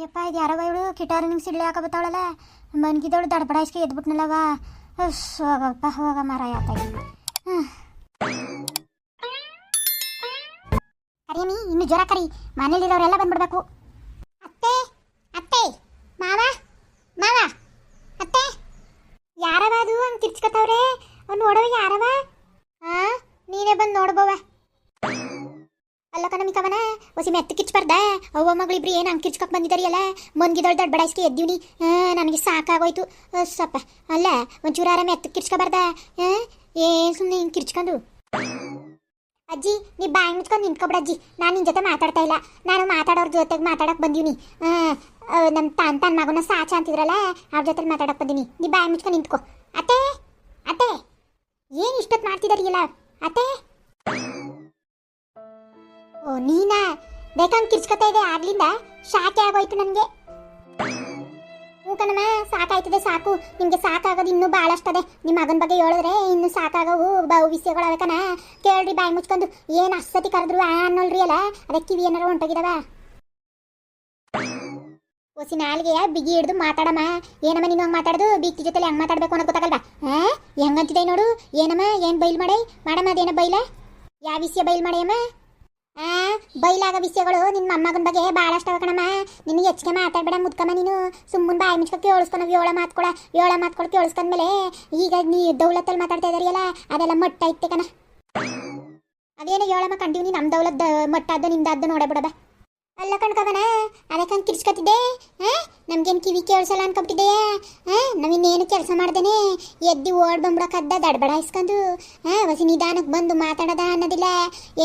ಯಪ್ಪ, ಇದು ಯಾರವ ಇವಳು ಕಿಟಾರ ನಿಂಗೆ ಸಿಡ್ಲಿ ಹಾಕ ಬತ್ತಾವಳಲ್ಲ ಮನ್ಗಿದವಳು ದಡಬಡಾಯಿಸ್ಕೆ ಎದ್ಬಿಟ್ನಲ್ಲವ? ಹೋಗಪ್ಪ, ಹೋಗ ಮರ ಯಾತಾಗಿ ಕರಿಯಮ್ಮಿ ಇನ್ನು ಜ್ವರ ಕರಿ. ಮನೇಲಿರೋರೆಲ್ಲ ಬಂದ್ಬಿಡ್ಬೇಕು. ಅತ್ತೆ ಅತ್ತೆ, ಮಾವ ಮಾವ. ಅತ್ತೆ, ಯಾರವ ಅದು? ಹಂಗೆ ಕಿರ್ಚ್ಕೊತಾವ್ರೆ ಅವ್ನು ನೋಡವ ಯಾರವ? ಹಾ ನೀನೇ ಬಂದು ನೋಡ್ಬೋವ. ಅಲ್ಲ ಕಣ ಕವನ ಮೆತ್ತ ಕಿಚ್ಬಾರ್ದ ಅವ್ವ ಮಗಳಿಬ್ರು ಏನು ಹಂಗೆ ಕಿರ್ಚ್ಕೊಕ್ ಬಂದಿದ್ದಾರಿಯಲ್ಲ ಮನ್ಗಿದೊಳ್ ದೊಡ್ಡ ಬಡಾಯಿಸ್ಕೆ ಎದ್ದೀವ್ನಿ. ನನಗೆ ಸಾಕಾಗೋಯ್ತು. ಸಪ್ಪ. ಅಲ್ಲ ಒಂಚೂರು ಮೆತ್ತ ಕಿರ್ಚ್ಕೊಬಾರ್ದ? ಏನು ಸುಮ್ಮನೆ ಹಿಂಗೆ ಕಿರ್ಚ್ಕೊಂಡು? ಅಜ್ಜಿ, ನೀ ಬಾಯಿ ಮುಚ್ಕೊಂಡು ನಿಂತ್ಕೊಬಿಡ ಅಜ್ಜಿ. ನಾನು ನಿನ್ನ ಜೊತೆ ಮಾತಾಡ್ತಾ ಇಲ್ಲ. ನಾನು ಮಾತಾಡೋರ ಜೊತೆಗೆ ಮಾತಾಡಕ್ ಬಂದೀನಿ ನಮ್ಮ ತಾನ್ ತನ್ನ ಮಗನ ಸಾಚ ಅಂತಿದ್ರಲ್ಲ, ಅವ್ರ ಜೊತೆ ಮಾತಾಡಕ್ ಬಂದೀನಿ ನೀ ಬಾಯಿ ಮುಚ್ಕೊಂಡು ನಿಂತ್ಕೊ. ಅತ್ತೆ ಅತ್ತೆ. ಏನು ಇಷ್ಟೊತ್ತು ಮಾಡ್ತಿದಾರಿಯಲ್ಲ? ಅತ್ತೆ. ಓ, ನೀನಾ? ಬೇಕಂಗ್ ಕಿರ್ಚ್ಕೊತಾ ಇದೆ ಆಗ್ಲಿಂದ? ಶಾಖೆ ಆಗೋಯ್ತು ನನಗೆ. ಹ್ಞೂ ಕಣಮ್ಮ ಸಾಕಾಯ್ತದೆ ಸಾಕು. ನಿಮಗೆ ಸಾಕಾಗೋದು ಇನ್ನೂ ಭಾಳಷ್ಟದೆ ನಿಮ್ಮ ಮಗನ ಬಗ್ಗೆ ಹೇಳಿದ್ರೆ ಇನ್ನು ಸಾಕಾಗವು ಬಹು ವಿಷಯಗಳು ಅದಕ್ಕನ ಕೇಳ್ರಿ ಬಾಯಿ ಮುಚ್ಕೊಂಡು. ಏನು ಅස්සತಿ ಕರೆದ್ರು ಅನ್ನೋಲ್ರಿ ಅಲ್ಲ? ಅದಕ್ಕೆ ಕಿವಿ ಏನಾರ ಹೊಂಟೋಗಿದಾವ? ಒಸಿ ನಾಲ್ಗೆಯ ಬಿಗಿ ಹಿಡ್ದು ಮಾತಾಡಮ್ಮ. ಏನಮ್ಮ ನೀನು ಹಂಗೆ ಮಾತಾಡೋದು? ಬಿಕ್ಕಿ ಜೊತೆಲಿ ಹೆಂಗೆ ಮಾತಾಡಬೇಕು ಅನ್ನೋದು ಗೊತ್ತಾಗಲ್ವಾ? ಹಾಂ? ಹೆಂಗಂತಿದೆ ನೋಡು? ಏನಮ್ಮ, ಏನು ಬೈಲ್ ಮಾಡಿ? ಮಾಡಮ್ಮ, ಅದೇನ ಬೈಲ? ಯಾವ ವಿಷಯ ಬೈಲ್ ಮಾಡಯ್ಯಮ್ಮ ಆ? ಬೈಲಾಗ ವಿಷಯಗಳು ನಿನ್ನ ಮೊಮ್ಮಗನ ಬಗ್ಗೆ ಭಾಳಷ್ಟು ಕಣಮ್ಮ. ನಿನಗೆ ಹೆಚ್ಚಿಗೆ ಮಾತಾಡ್ಬೇಡ ಮುದ್ಕಮ್ಮ ನೀನು. ಸುಮ್ಮನೆ ಬಾಯಿ ಮುಚ್ಕೊ ಕೇಳಿಸ್ಕೊನ ಏಳ ಮಾತ್ಕೊಳ ಏಳ ಮಾತ್ಕೊಳ ಕೇಳಿಸ್ಕೊಂಡ್ಮೇಲೆ ಈಗ ನೀ ದೌಲತ್ತಲ್ಲಿ ಮಾತಾಡ್ತಾ ಇದಾರಿಯಲ್ಲ ಅದೆಲ್ಲ ಮಟ್ಟ ಐತೆ ಕಣ. ಅದೇನು ಏಳಮ್ಮ ಕಂಡೀವಿ ನಮ್ಮ ದೌಲತ್ ಮಟ್ಟಾದ್ದು ನಿಮ್ದಾದ್ದು ನೋಡೇ ಬಿಡಬ. ಅಲ್ಲ ಕಣ್ಕವನ ಅದಕ್ಕೆ ಹಂಗೆ ಕಿರ್ಚ್ಕೊತಿದ್ದೆ? ಹಾಂ? ನಮ್ಗೇನು ಕಿವಿ ಕೇಳಿಸಲ್ಲ ಅನ್ಕೊಬಿಟ್ಟಿದೆಯಾ? ಹಾಂ? ನಾವಿನ್ನೇನು ಕೆಲಸ ಮಾಡ್ದೇನೆ? ಎದ್ದು ಓಡ್ ಬಂಬಿಡಕ್ಕದ್ದ ದಡ್ಬಡ ಇಸ್ಕೊಂಡು ಹಾಂ? ಹೊಸ ನಿಧಾನಕ್ಕೆ ಬಂದು ಮಾತಾಡೋದ ಅನ್ನೋದಿಲ್ಲ.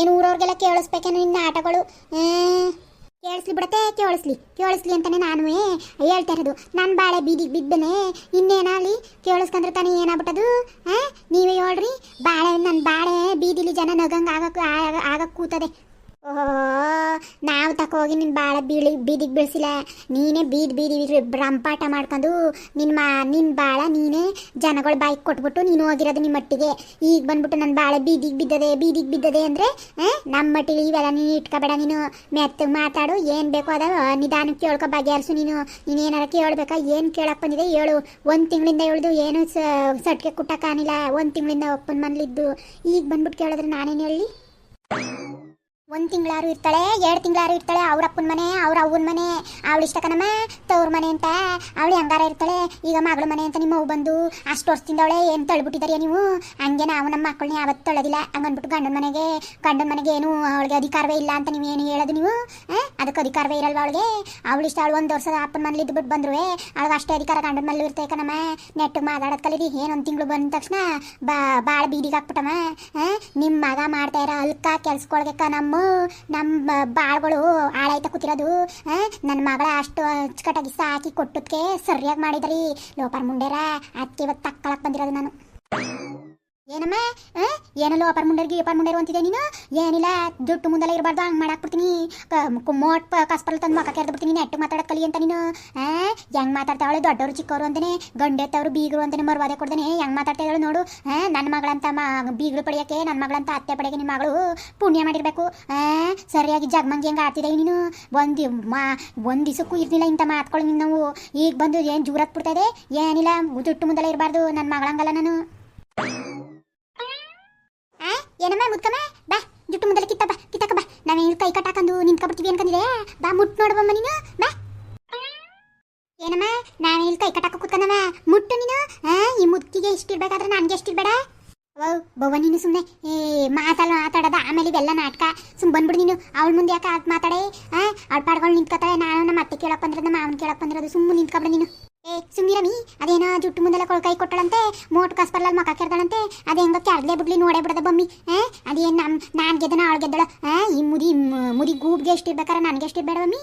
ಏನು ಊರವ್ರಿಗೆಲ್ಲ ಕೇಳಿಸ್ಬೇಕೇನೋ ನಿನ್ನ ಆಟಗಳು. ಕೇಳಿಸ್ಲಿ ಬಿಡತ್ತೆ, ಕೇಳಿಸ್ಲಿ. ಕೇಳಿಸ್ಲಿ ಅಂತಾನೆ ನಾನು ಹೇಳ್ತಾ ಇರೋದು. ನಾನು ಬಾಳೆ ಬೀದಿಗೆ ಬಿದ್ದನೆ. ಇನ್ನೇನಾಗಲಿ? ಕೇಳಿಸ್ಕೊಂಡ್ರೆ ತಾನೇ ಏನಾಗ್ಬಿಟ್ಟದು? ಹಾಂ? ನೀವೇ ಹೇಳ್ರಿ. ಬಾಳೆ ನನ್ನ ಬಾಳೆ ಬೀದಿಲಿ ಜನ ನಗಂಗೆ ಆಗಕ್ಕೆ ಆಗಕ್ಕೆ ಕೂತದೆ. ಓಹೋ ನಾವು ತಕೋಗಿ ನಿನ್ನ ಬಾಳ ಬೀಳಿ ಬೀದಿಗೆ ಬೀಳಿಸಿಲ್ಲ. ನೀನೇ ಬೀದಿ ಬೀದಿ ರಂಪಾಟ ಮಾಡ್ಕೊಂಡು ನಿನ್ನ ಮಾ ನಿನ್ನ ಬಾಳ ನೀನೇ ಜನಗಳ ಬಾಯಿಗೆ ಕೊಟ್ಬಿಟ್ಟು ನೀನು ಹೋಗಿರೋದು ನಿಮ್ಮ ಮಟ್ಟಿಗೆ. ಈಗ ಬಂದ್ಬಿಟ್ಟು ನನ್ನ ಬಾಳ ಬೀದಿಗೆ ಬಿದ್ದದೆ ಬೀದಿಗೆ ಬಿದ್ದದೆ ಅಂದರೆ ನಮ್ಮ ಮಟ್ಟಿಗೆ ಇವೆಲ್ಲ ನೀನು ಇಟ್ಕೋಬೇಡ ನೀನು. ಮೆತ್ತ ಮಾತಾಡು, ಏನು ಬೇಕೋ ಅದ ನಿಧಾನಕ್ಕೆ ಕೇಳ್ಕೊ ಬಗೆಹರಿಸು ನೀನು. ನೀನು ಏನಾರ ಕೇಳ್ಬೇಕ? ಏನು ಕೇಳಕ್ಕೆ ಬಂದಿದೆ ಹೇಳು. ಒಂದು ತಿಂಗಳಿಂದ ಹೇಳ್ದು ಏನು ಸಟ್ಕೆ ಕುಟ್ಟಕ್ಕಾನಿಲ್ಲ ಒಂದು ತಿಂಗಳಿಂದ ಒಪ್ಪನ ಮನೇಲಿದ್ದು. ಈಗ ಬಂದ್ಬಿಟ್ಟು ಕೇಳಿದ್ರೆ ನಾನೇನು ಹೇಳಿ? ಒಂದು ತಿಂಗಳಾರು ಇರ್ತಾಳೆ, ಎರಡು ತಿಂಗಳಾರು ಇರ್ತಾಳೆ ಅವ್ರ ಅಪ್ಪನ ಮನೆ, ಅವ್ರ ಅವ್ವನ ಮನೆ, ಅವಳು ಇಷ್ಟ ಕಣಮ್ಮ ತವ್ರ ಮನೆ ಅಂತ. ಅವಳು ಹಂಗಾರ ಇರ್ತಾಳೆ, ಈಗ ಮಗಳ ಮನೆ ಅಂತ ನಿಮ್ಮ ಅವ್ವ ಬಂದು ಅಷ್ಟು ವರ್ಷದಿಂದ ಅವಳೆ ಏನು ತಳ್ಬಿಟ್ಟಿದಾರೆ ನೀವು? ಹಂಗೆ ನಾವು ನಮ್ಮ ಮಕ್ಕಳನ್ನ ಯಾವತ್ತು ತೊಳೋದಿಲ್ಲ ಹಂಗನ್ಬಿಟ್ಟು ಗಂಡನ ಮನೆಗೆ ಗಂಡನ ಮನೆಗೆ ಏನು ಅವಳಿಗೆ ಅಧಿಕಾರವೇ ಇಲ್ಲ ಅಂತ ನೀವು ಏನು ಹೇಳೋದು ನೀವು? ಅದಕ್ಕೆ ಅಧಿಕಾರವೇ ಇರಲ್ವ ಅವಳಿಗೆ? ಅವಳು ಇಷ್ಟ, ಅವಳು ಒಂದು ವರ್ಷದ ಅಪ್ಪನ ಮನೇಲಿ ಇದ್ಬಿಟ್ಟು ಬಂದ್ರು ಅವಳಿಗೆ ಅಷ್ಟೇ ಅಧಿಕಾರ ಗಂಡನ ಮನೇಲಿ ಇರ್ತೇ ಕಣಮ್ಮ. ನೆಟ್ಟಿಗೆ ಮಾತಾಡೋದು ಕಲೀರಿ ಏನೊಂದು ತಿಂಗಳು ಬಂದ ತಕ್ಷಣ ಬಾ ಭಾಳ ಬೀದಿಗೆ ಹಾಕ್ಬಿಟ್ಟಮ್ಮ. ನಿಮ್ಮ ಮಗ ಮಾಡ್ತಾ ಇರೋ ಅಲ್ಕ ಕೆಲ್ಸಕೊಳಗೆ ನಮ್ಮ ನಮ್ಮ ಬಾಳ್ಗಳು ಹಾಳಾಯ್ತಾ ಕೂತಿರೋದು ನನ್ನ ಮಗಳ ಅಷ್ಟು ಅಚ್ಚುಕಟ್ಟಾಗಿ ಸಾಕಿ ಕೊಟ್ಟದಕ್ಕೆ ಸರಿಯಾಗಿ ಮಾಡಿದ್ರಿ. ಲೋಪರ್ ಮುಂಡೇರ ಅದಕ್ಕೆ ಇವತ್ತು ತಕ್ಕಳಕ್ಕೆ ಬಂದಿರೋದು ನಾನು. ಏನಮ್ಮ? ಏನಲ್ಲೋ ಅಪರ್ ಮುಂಡರ್ಗಿ ಅಪರ್ ಮುಂಡೇರು ಅಂತಿದೆ ನೀನು? ಏನಿಲ್ಲ, ದುಡ್ಡು ಮುಂದೆಲ್ಲ ಇರಬಾರ್ದು, ಹಂಗೆ ಮಾಡಾಕ್ಬಿಡ್ತೀನಿ. ಮೋಟ್ ಕಸ್ಪಲ್ ತಂದು ಮಕ್ಕ ಬಿಡ್ತೀನಿ ನೆಟ್ಟು ಮಾತಾಡೋದು ಕಲಿ ಅಂತ ನೀನು. ಹೆಂಗೆ ಮಾತಾಡ್ತಾವಳೆ? ದೊಡ್ಡವರು ಚಿಕ್ಕವರು ಅಂತಾನೆ, ಗಂಡೆತ್ತವರು, ಬೀಗರು ಅಂತಾನೆ ಮರುವಾದೆ ಕೊಡ್ತಾನೆ. ಹೆಂಗೆ ಮಾತಾಡ್ತಾ ನೋಡು. ನನ್ನ ಮಗಳಂತ ಮ, ಬೀಗರು ಪಡೆಯೋಕ್ಕೆ ನನ್ನ ಮಗಳಂತ ಅತ್ತೆ ಪಡೆಯೋಕೆ ನಿಮ್ಮ ಮಗಳು ಪುಣ್ಯ ಮಾಡಿರಬೇಕು. ಸರಿಯಾಗಿ ಜಗಮಂಗಿ ಹೆಂಗೆ ಆಡ್ತಿದ್ದೆ ನೀನು? ಒಂದು ಮಾ, ಒಂದು ದಿವಸಕ್ಕೂ ಇರ್ಲಿಲ್ಲ ಇಂಥ ಮಾತ್ಕೊಳ್ಳಿ ನಾವು. ಈಗ ಬಂದು ಏನು ಜೂರತ್ ಬಿಡ್ತಾ ಏನಿಲ್ಲ ಜುಟ್ಟು ಮುಂದೆಲ್ಲ ಇರಬಾರ್ದು ನನ್ನ ಮಗಳಂಗಲ್ಲ ನಾನು. ಏನಮ್ಮ ಮುದ್ಕಮ್ಮ ಬಾ, ಜುಟ್ಟು ಮುಂದೆಲ್ಲ ಕಿತ್ತ ಬಾ. ಕಿತ್ತಕ ಬಾ ನಾವೇನು ಕೈ ಕಟ್ಟಾಕಂದು ನಿಂತ್ಕೊಬಿಡ್ತೀವಿ ಅನ್ಕಂದಿದೆ ಬಾ, ಮುಟ್ಟು ನೋಡಬಮ್ಮ ನೀನು, ಬಾ. ಏನಮ್ಮ ನಾವೇನು ಕೈ ಕಟ್ಟಾಕ ಕೂತ್ಕಂದಮ್ಮ ಮುಟ್ಟು ನೀನು? ಈ ಮುದ್ಕಿಗೆ ಇಷ್ಟಿರ್ಬೇಕಾದ್ರೆ ನನಗೆ ಎಷ್ಟಿರ್ಬೇಡ ಓ ಬವ್ವ ನೀನು ಸುಮ್ಮನೆ ಏ ಮಾತಲ್ಲ ಮಾತಾಡೋದ, ಆಮೇಲೆ ಇವೆಲ್ಲ ನಾಟಕ. ಸುಮ್ ಬಂದ್ಬಿಡು ನೀನು, ಅವಳ ಮುಂದೆ ಯಾಕೆ ಆಗ ಮಾತಾಡೇ, ಆ? ಅವಳ ಪಾಡ್ಗಳು ನಿಂತ್ಕೊತಾಳೆ, ನಾನು ನಮ್ಮ ಅತ್ತೆ ಕೇಳಕ್ ಬಂದಿರೋದು ಮಾವನ್ ಕೇಳಕ್ ಬಂದಿರೋದು ಸುಮ್ಮನೆ ನಿಂತ್ಕೊಬಿಡು ನೀನು. ಏ ಸುಮ್ಮಿರಮಿ ಅದೇನೋ ಜುಟ್ಟು ಮುಂದೆಲ್ಲ ಕೊಳ್ ಕೈ ಕೊಟ್ಟಳಂತೆ, ಮೋಟ್ ಕಸ್ಪರ್ಲಲ್ಲಿ ಮಕ ಕೆರ್ದಳಂತೆ, ಅದೇ ಹೆಂಗ ಕೆರ್ದಲೇ ಬಿಡ್ಲಿ ನೋಡೇ ಬಿಡದ ಬಮ್ಮಿ ಆ ಅದೇನು ನಮ್, ನಾನ್ ಗೆದ್ದನ ಅವಳು ಗೆದ್ದಳ ಈ ಮುದಿ ಮುದಿ ಗೂಬ್ಗೆ ಎಷ್ಟಿರ್ಬೇಕಾರ, ನನಗೆ ಎಷ್ಟಿರ್ಬೇಡ ಬಮ್ಮಿ?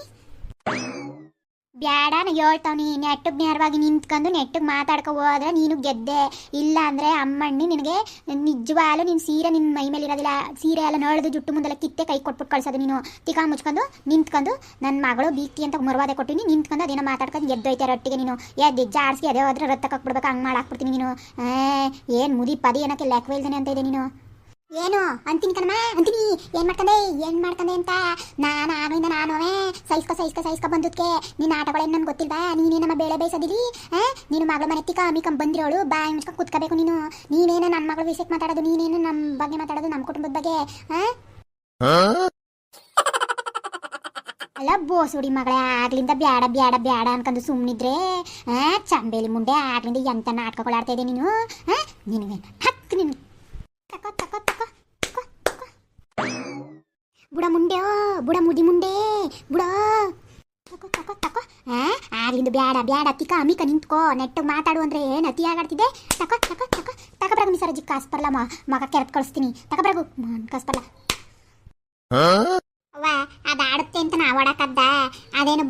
ಬ್ಯಾಡ ನಾ ಹೇಳ್ತಾವ್ನಿ ನೆಟ್ಟಗ್ ನೇರವಾಗಿ ನಿಂತ್ಕೊಂಡು ನೆಟ್ಟಗ್ ಮಾತಾಡ್ಕೊ ಹೋದ್ರೆ ನೀನು ಗೆದ್ದೆ. ಇಲ್ಲ ಅಂದ್ರೆ ಅಮ್ಮಣ್ಣಿ ನಿನಗೆ ನಿಜವಾಗ್ಲೂ ನಿನ್ ಸೀರೆ ನಿನ್ ಮೈ ಮೇಲೆ ಇರೋದಿಲ್ಲ. ಸೀರೆ ಎಲ್ಲ ನೋಡಿದ್ರು ಜುಟ್ಟು ಮುಂದೆಲ್ಲ ಕಿತ್ತೆ ಕೈ ಕೊಟ್ಬಿಟ್ಟು ಕಳ್ಸೋದು ನೀನು. ತಿಕಾ ಮುಚ್ಕೊಂಡು ನಿಂತ್ಕೊಂಡು ನನ್ನ ಮಗಳು ಬೀಕ್ತಿ ಅಂತ ಮರವಾದೆ ಕೊಟ್ಟಿನಿ. ನಿಂತ್ಕೊಂಡು ಅದೇನೋ ಮಾತಾಡ್ಕೊಂಡು ಗೆದ್ದೋಯ್ತಾರೆ ಒಟ್ಟಿಗೆ ನೀನು. ಎದ್ದು ಜಾಡ್ಸಿ ಅದೇ ಹೋದ್ರೆ ರಕ್ತ ಹಾಕ್ಬಿಡ್ಬೇಕು, ಹಂಗೆ ಮಾಡಾಕ್ಬಿಡ್ತೀನಿ ನೀನು. ಏನ್ ಮುದಿ ಪದಿ ಏನಕ್ಕೆ ಲೆಕ್ಕ ಅಂತ ಇದೆ ನೀನು. ಏನು? ಅಂತೀನಿ ಕಣಮ್ಮ, ಅಂತೀನಿ. ಏನ್ ಮಾಡ್ಕೊಂಡೆ? ಏನ್ ಮಾಡ್ಕೊಂಡೆ ಅಂತ? ನಾನು ಆಗ್ಲಿಂದ ನಾನುವೇ ಸೈಸ್ಕ ಸೈಸ್ಕ ಸೈಸ್ಕೊ ಬಂದದ್ಕೆ. ನಿನ್ನ ಆಟಗಳೇನು ನನ್ಗೆ ಗೊತ್ತಿಲ್ವಾ? ನೀನೇ ನಮ್ಮ ಬೇಳೆ ಬೇಯಿಸೋದಿರಿ ನೀನು ಮಗಳ ಮನೆ ತಿಕ್ಕ, ಅಮಿಕಂ ಬಂದಿರೋಳು. ಬಾಯಿ ಮುಚ್ಕೊಂಡು ಕುತ್ಕೋಬೇಕು ನೀನು. ನೀನೇನು ನನ್ನ ಮಗಳ ವಿಷಯಕ್ಕೆ ಮಾತಾಡೋದು, ನೀನೇನು ನಮ್ಮ ಬಗ್ಗೆ ಮಾತಾಡೋದು ನಮ್ಮ ಕುಟುಂಬದ ಬಗ್ಗೆ? ಅಲ್ಲ, ಬೋಸುಡಿ ಮಗಳೇ, ಆಗ್ಲಿಂದ ಬ್ಯಾಡ ಬ್ಯಾಡ ಬ್ಯಾಡ ಅನ್ಕೊಂಡು ಸುಮ್ಮನಿದ್ರೆ ಚಂಬೇಲಿ ಮುಂಡೆ ಆಗ್ಲಿಂದ ಎಂತ ನಾಟಕಗಳು ಆಡ್ತಾ ಇದೆ ನೀನು? ನಿನಗೆ ಹಕ್ ನಿನ್ ತಕೋ ತಕೋ ತಕೋ ತಕೋ, ತಕೋ. ಬುಡ ಮುಂಡೆ ಬುಡ ಮುದಿ ಮುಂಡೆ ಬುಡ. ತಕೋ ತಕೋ ತಕೋ. ಆ ಆಗ್ಲಿಂದ ಬ್ಯಾಡ ಬ್ಯಾಡ ತಿಕ್ಕ ಅಮಿಕ ನಿಂತ್ಕೋ. ನೆಟ್ಟು ಮಾತಾಡು ಅಂದ್ರೆ ಏನು ಅತಿ ಆಗಾಡ್ತಿದೆ ತಕೋ ತಕೋ ತಕೋ. ತಕ ಮಿಸರ ಜಿ ಕಾಸು ಬರಲ್ಲ ಮಗ ಕೆರೆತ್ ಕಳಿಸ್ತೀನಿ. ತಕಬ್ರಾಗು ಕಾಸು ಬರಲ್ಲ ಅವ ಅದಾಡುತ್ತೆ ಅಂತ ನಾವು ಆಡಕ್ಕದ್ದ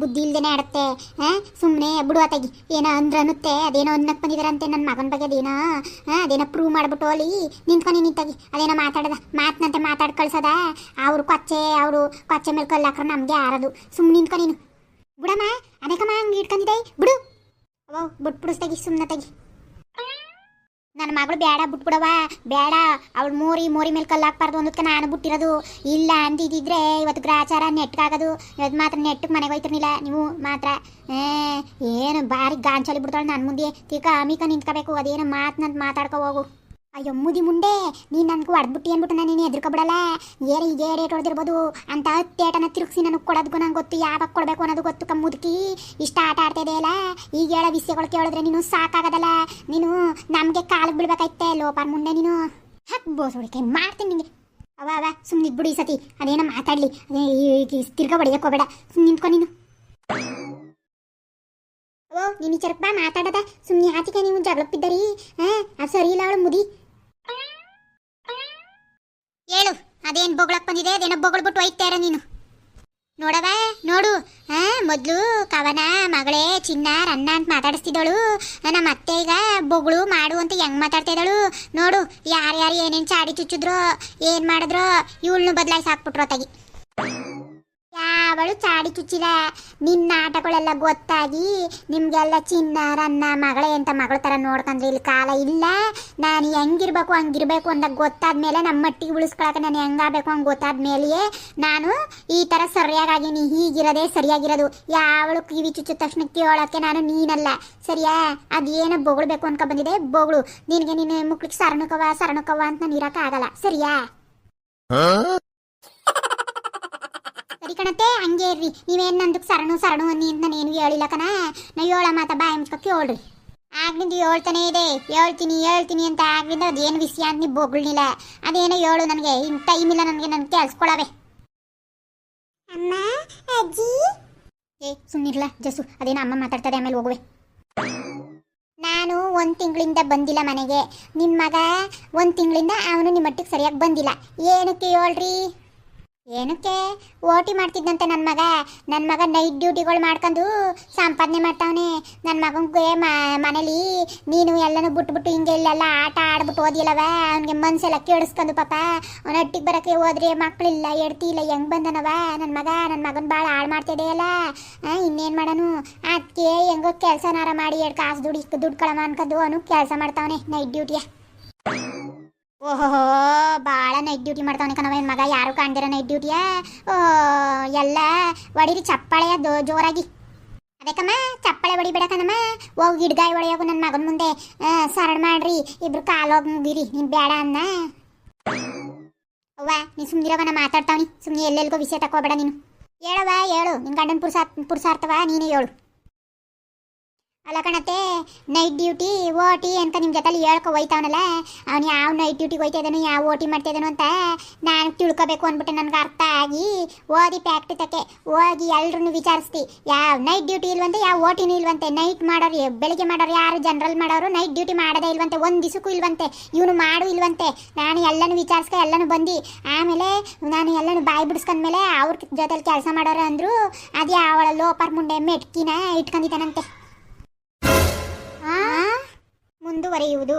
ಬುದ್ಧಿ ಇಲ್ದೇನೆ ಆಡುತ್ತೆ ಸುಮ್ಮನೆ ಬಿಡುವ ತಗಿ. ಏನೋ ಅಂದ್ರೆ ಅನ್ನುತ್ತೆ, ಅದೇನೋ ಅನ್ನಕ್ಕೆ ಬಂದಿದಾರಂತೆ ನನ್ನ ಮಗನ ಬಗ್ಗೆ ಅದೇನೋ ಅದೇನ ಪ್ರೂವ್ ಮಾಡ್ಬಿಟ್ಟು ಅಲ್ಲಿ ನಿಂತ್ಕೊಂಡು ನಿಂತಾಗಿ. ಅದೇನೋ ಮಾತಾಡದ, ಮಾತನಂತೆ ಮಾತಾಡ್ ಕಳ್ಸದ. ಅವ್ರು ಕೊಚ್ಚೆ, ಅವರು ಕೊಚ್ಚೆ ಮೇಲೆ ಕಲ್ಲು ನಮ್ಗೆ ಆರದು. ಸುಮ್ಮನೆ ನಿಂತ್ಕೊ ನೀನು. ಬಿಡಮ್ಮ ಅದಕ್ಕಮ್ಮ ಹಂಗೆ ಇಟ್ಕೊಂಡಿದ್ದೆ ಬಿಡು. ಅವ ಬಿಟ್ಟು ಬಿಡಿಸ್ತಾಗಿ ಸುಮ್ಮನೆ ತೆಗಿ. ನನ್ನ ಮಗಳು ಬೇಡ ಬಿಟ್ಬಿಡವ ಬೇಡ, ಅವಳು ಮೋರಿ ಮೋರಿ ಮೇಲೆ ಕಲ್ಲಾಕ್ಬಾರ್ದು ಅನ್ನೋದಕ್ಕೆ ನಾನು ಬಿಟ್ಟಿರೋದು. ಇಲ್ಲ ಅಂದಿದ್ದಿದ್ರೆ ಇವತ್ತು ಗ್ರಾಚಾರ ನೆಟ್ಗಾಗೋದು. ಇವತ್ತು ಮಾತ್ರ ನೆಟ್ಟಿಗೆ ಮನೆಗೆ ಹೋಯ್ತಿರ್ಲಿಲ್ಲ. ನೀವು ಮಾತ್ರ ಏನು ಬಾರಿ ಗಾಂಚಲಿ ಬಿಡ್ತಾಳೆ ನನ್ನ ಮುಂದೆ. ತೀಕ ಅಮಿಕ ನಿಂತ್ಕೋಬೇಕು. ಅದೇನು ಮಾತನ್ನ ಮಾತಾಡ್ಕೋ ಹೋಗು. ಅಯ್ಯೋ, ಮುದಿ ಮುಂಡೆ ನೀನು ನನಗೂ ಅಡ್ಬಿಟ್ಟು ಏನ್ಬಿಟ್ಟು ನಾನು ನೀನು ಎದುರ್ಕೊಬಿಡಲ್ಲ? ಏರಿ ಈಗ ರೇಟ್ ಹೊಡೆದಿರ್ಬೋದು ಅಂತ ಹತ್ತೇಟನ ತಿರುಗಿಸಿ ನನಗೆ ಕೊಡೋದಕ್ಕೂ ನಂಗೆ ಗೊತ್ತು. ಯಾವಾಗ ಕೊಡಬೇಕು ಅನ್ನೋದು ಗೊತ್ತು ಕಮ್ಮ ಮುದುಕಿ. ಇಷ್ಟ ಆಟ ಆಡ್ತಾ ಇದೆಯಲ್ಲ? ಈಗ ಹೇಳೋ ವಿಷಯಗಳು ಕೇಳಿದ್ರೆ ನೀನು ಸಾಕಾಗದಲ್ಲ. ನೀನು ನಮಗೆ ಕಾಲಿಗೆ ಬಿಡ್ಬೇಕಾಯ್ತೆ ಲೋಪಾರ್ ಮುಂದೆ ನೀನು. ಹಾಕ್ಬೋದು ಹೊಡಿಕೆ, ಮಾಡ್ತೀನಿ ನಿಂಗೆ. ಅವ ಅವ ಸುಮ್ಮನೆ ಇದ್ಬಿಡು ಈ ಸತಿ. ಅದೇನೋ ಮಾತಾಡ್ಲಿ. ಅದೇ ತಿರ್ಗಾ ಹೊಡೆಯಕ್ಕೆ ಹೋಗಬೇಡ. ಸುಮ್ಮನೆ ನಿಂತ್ಕೊ ನೀನು. ಓ, ನೀನು ಚರ್ಪ ಮಾತಾಡದ. ಸುಮ್ಮನೆ ಆತಿಗೆ ನೀವು ಜಗಳಪ್ಪಿದ್ದರಿ ಹಾ, ಅದು ಸರಿ ಇಲ್ಲ ಅವಳು ಮುದಿ ಹೇಳು ಅದೇನು ಬೊಗಳಕ್ ಬಂದಿದೆ? ಅದೇನೋ ಬೊಗಳ್ಬಿಟ್ಟು ಒಯ್ತಾರ ನೀನು. ನೋಡವ ನೋಡು. ಹಾ ಮೊದ್ಲು ಕವನ, ಮಗಳೇ, ಚಿನ್ನ, ರನ್ನ ಅಂತ ಮಾತಾಡಿಸ್ತಿದ್ದಳು. ನಮ್ಮ ಅತ್ತೆ ಈಗ ಬೊಗಳು ಮಾಡು ಅಂತ ಹೆಂಗ್ ಮಾತಾಡ್ತಾ ನೋಡು ನೋಡು, ಯಾರ್ಯಾರು ಏನೇನು ಚಾಡಿ ಚುಚ್ಚಿದ್ರೋ, ಏನ್ ಮಾಡಿದ್ರೋ, ಇವಳನ್ನು ಬದಲಾಯಿಸಿ ಹಾಕ್ಬಿಟ್ರೋ ತಗಿ ಯಾವಳು ಚಾಡಿ ಚುಚ್ಚಿದ. ನಿನ್ನ ಆಟಗಳೆಲ್ಲ ಗೊತ್ತಾಗಿ ನಿಮ್ಗೆಲ್ಲ ಚಿನ್ನ ರನ್ನ ಮಗಳೇ ಅಂತ ಮಗಳ ಥರ ನೋಡ್ಕೊಂಡ್ರೆ. ಇಲ್ಲಿ ಕಾಲ ಇಲ್ಲ. ನಾನು ಹೆಂಗಿರ್ಬೇಕು, ಹಂಗಿರ್ಬೇಕು ಅಂತ ಗೊತ್ತಾದ್ಮೇಲೆ ನಮ್ಮ ಮಟ್ಟಿಗೆ ಉಳಿಸ್ಕೊಳಕ್ಕೆ ನಾನು ಹೆಂಗಾಗಬೇಕು ಹಂಗೆ ಗೊತ್ತಾದ್ಮೇಲೆಯೇ ನಾನು ಈ ಥರ ಸರಿಯಾಗಿನಿ ಹೀಗಿರೋದೇ ಸರಿಯಾಗಿರೋದು. ಯಾವಳು ಕಿವಿ ಚುಚ್ಚು ತಕ್ಷಣ ಕೇಳೋಕ್ಕೆ ನಾನು ನೀನಲ್ಲ. ಸರಿಯಾ? ಅದೇನೋ ಬೊಗಳ್ಬೇಕು ಅನ್ಕೊ ಬಂದಿದೆ. ಬೊಗಳು. ನಿನಗೆ ನಿನ್ನ ಮುಕ್ಳಿಗೆ ಸರಣಕವ ಸರಣಕವ ಅಂತ ನಾನು ಇರೋಕ್ಕಾಗಲ್ಲ. ಸರಿಯಾ? ಸರಿ ಕಣತೆ ಹಂಗೆ ಇರ್ರಿ. ನೀವೇನು ನಂದಕ್ಕೆ ಸರಣು ಸರಣು ಅನ್ನಿ ಅಂತ ನಾನೇನು ಹೇಳಿಲ್ಲ ಕಣ. ನಾ ಹೇಳ ಮಾತ ಬಾಯಿ ಮುಚ್ಕೊಕ್ಕೆ ಹೇಳ್ರಿ ಆಗ್ಲಿಂದ ಹೇಳ್ತಾನೆ ಇದೆ. ಹೇಳ್ತೀನಿ ಹೇಳ್ತೀನಿ ಅಂತ ಆಗ್ಲಿಂದ ಅದೇನು ವಿಷಯ ಅಂತ ನೀವು ಬೋಗಳಿಲ್ಲ ಅದೇನೋ ಹೇಳು ನನಗೆ ಇನ್ ಟೈಮ್ ಇಲ್ಲ ನನಗೆ ನನ್ಗೆ ಕೇಳಿಸ್ಕೊಳವೆ ಅಮ್ಮ ಅಜ್ಜಿ. ಏ ಸುಮ್ಮನಿರ್ಲ ಜಸು ಅದೇನ ಅಮ್ಮ ಮಾತಾಡ್ತದೆ ಆಮೇಲೆ ಹೋಗುವೆ. ನಾನು ಒಂದು ತಿಂಗಳಿಂದ ಬಂದಿಲ್ಲ ಮನೆಗೆ. ನಿಮ್ಮ ಮಗ ಒಂದು ತಿಂಗಳಿಂದ ಅವನು ನಿಮ್ಮ ಮಟ್ಟಿಗೆ ಸರಿಯಾಗಿ ಬಂದಿಲ್ಲ. ಏನಕ್ಕೆ ಹೇಳ್ರಿ? ಏನಕ್ಕೆ? ಓಟಿ ಮಾಡ್ತಿದ್ದಂತೆ ನನ್ನ ಮಗ. ನನ್ನ ಮಗ ನೈಟ್ ಡ್ಯೂಟಿಗಳು ಮಾಡ್ಕೊಂಡು ಸಂಪಾದನೆ ಮಾಡ್ತಾವನೆ. ನನ್ನ ಮಗನಿಗೆ ಮನೇಲಿ ನೀನು ಎಲ್ಲನೂ ಬಿಟ್ಬಿಟ್ಟು ಹಿಂಗೆ ಇಲ್ಲೆಲ್ಲ ಆಟ ಆಡ್ಬಿಟ್ಟು ಓದಿಲ್ಲವ ಅವನಿಗೆ ಮನ್ಸೆಲ್ಲ ಕೇಳಿಸ್ಕೊಂಡು ಪಾಪ. ಅವ್ನ ಹಟ್ಟಿಗೆ ಬರೋಕ್ಕೆ ಹೋದ್ರೆ ಮಕ್ಕಳಿಲ್ಲ ಎಡ್ತಿ ಇಲ್ಲ, ಹೆಂಗೆ ಬಂದನವ? ನನ್ನ ಮಗ ನನ್ನ ಮಗನ ಭಾಳ ಹಾಳು ಮಾಡ್ತಿದೆಯಲ್ಲ ಇನ್ನೇನು ಮಾಡೋನು? ಅದಕ್ಕೆ ಹೆಂಗೋ ಕೆಲಸನಾರ ಮಾಡಿ ಎರಡು ಕಾಸು ದುಡಿ, ದುಡ್ಡು ಕಳಮ ಅನ್ಕೊಂಡು ಅವನು ಕೆಲಸ ಮಾಡ್ತಾವನೆ ನೈಟ್ ಡ್ಯೂಟಿಯ ಓಹೋ ಭಾಳ ನೈಟ್ ಡ್ಯೂಟಿ ಮಾಡ್ತಾವನೆ ಕಣವ ಏನು ಮಗ, ಯಾರು ಕಾಣ್ದಿರ ನೈಟ್ ಡ್ಯೂಟಿಯ ಓ ಎಲ್ಲ ಒಡಿರಿ ಚಪ್ಪಾಳೆಯ ದೋ ಜೋರಾಗಿ. ಅದಕ್ಕಮ್ಮ, ಚಪ್ಪಾಳೆ ಹೊಡಿಬೇಡ ಕಣಮ್ಮ ಹೋಗಿ ಗಿಡ್ಗಾಯಿ ನನ್ನ ಮಗನ ಮುಂದೆ. ಸರಳ ಮಾಡ್ರಿ, ಇಬ್ರು ಕಾಲೋಗಿ ಮುಗಿರಿ, ನೀನು ಬೇಡ ಅನ್ನ. ಅವ್ವ, ನೀನು ಸುಮ್ಮನಿರೋಗನ ನಾ ಮಾತಾಡ್ತಾವನಿ ಸುಮ್ಮನೆ ಎಲ್ಲೆಲ್ಗೋ ವಿಷಯ ತಕೋಬೇಡ ನೀನು. ಹೇಳವ ಹೇಳು ನಿನ್ನ ಗಂಡನ ಪುರುಷ ಪುರುಷಾರ್ಥವ ನೀನೇ ಹೇಳು. ಅಲ್ಲ ಕಣತ್ತೆ ನೈಟ್ ಡ್ಯೂಟಿ ಓಟಿ ಅಂತ ನಿಮ್ಮ ಜೊತೆಲಿ ಹೇಳ್ಕೊ ಹೋಯ್ತಾವನಲ್ಲ? ಅವ್ನು ಯಾವ ನೈಟ್ ಡ್ಯೂಟಿಗೆ ಹೋಯ್ತಾ ಯಾವ ಓಟಿ ಮಾಡ್ತಾ ಇದ್ದಾನೋ ಅಂತ ನಾನು ತಿಳ್ಕೊಬೇಕು ಅಂದ್ಬಿಟ್ಟು ನನಗೆ ಅರ್ಥ ಆಗಿ ಓದಿ ಫ್ಯಾಕ್ಟ್ರಿ ತಕ್ಕೆ ಹೋಗಿ ಎಲ್ರನ್ನೂ ವಿಚಾರಿಸ್ತಿ. ಯಾವ ನೈಟ್ ಡ್ಯೂಟಿ ಇಲ್ವಂತೆ, ಯಾವ ಓಟಿನೂ ಇಲ್ವಂತೆ. ನೈಟ್ ಮಾಡೋರು ಬೆಳಿಗ್ಗೆ ಮಾಡೋರು ಯಾರು ಜನರಲ್ ಮಾಡೋರು ನೈಟ್ ಡ್ಯೂಟಿ ಮಾಡೋದೇ ಇಲ್ವಂತೆ. ಒಂದು ದಿವಸಕ್ಕೂ ಇಲ್ವಂತೆ. ಇವನು ಮಾಡು ಇಲ್ವಂತೆ. ನಾನು ಎಲ್ಲನೂ ವಿಚಾರಿಸ್ಕೊ, ಎಲ್ಲನೂ ಬಂದು. ಆಮೇಲೆ ನಾನು ಎಲ್ಲನೂ ಬಾಯಿ ಬಿಡಿಸ್ಕೊಂಡ್ಮೇಲೆ ಅವ್ರ ಜೊತೆಲಿ ಕೆಲಸ ಮಾಡೋರು ಅಂದರು, ಅದೇ ಅವಳ ಲೋಪರ್ ಮುಂಡೆ ಮೆಟ್ಕಿನ ಇಟ್ಕೊಂಡಿದ್ದಾನಂತೆ? ಮುಂದುವರಿಯುವುದು.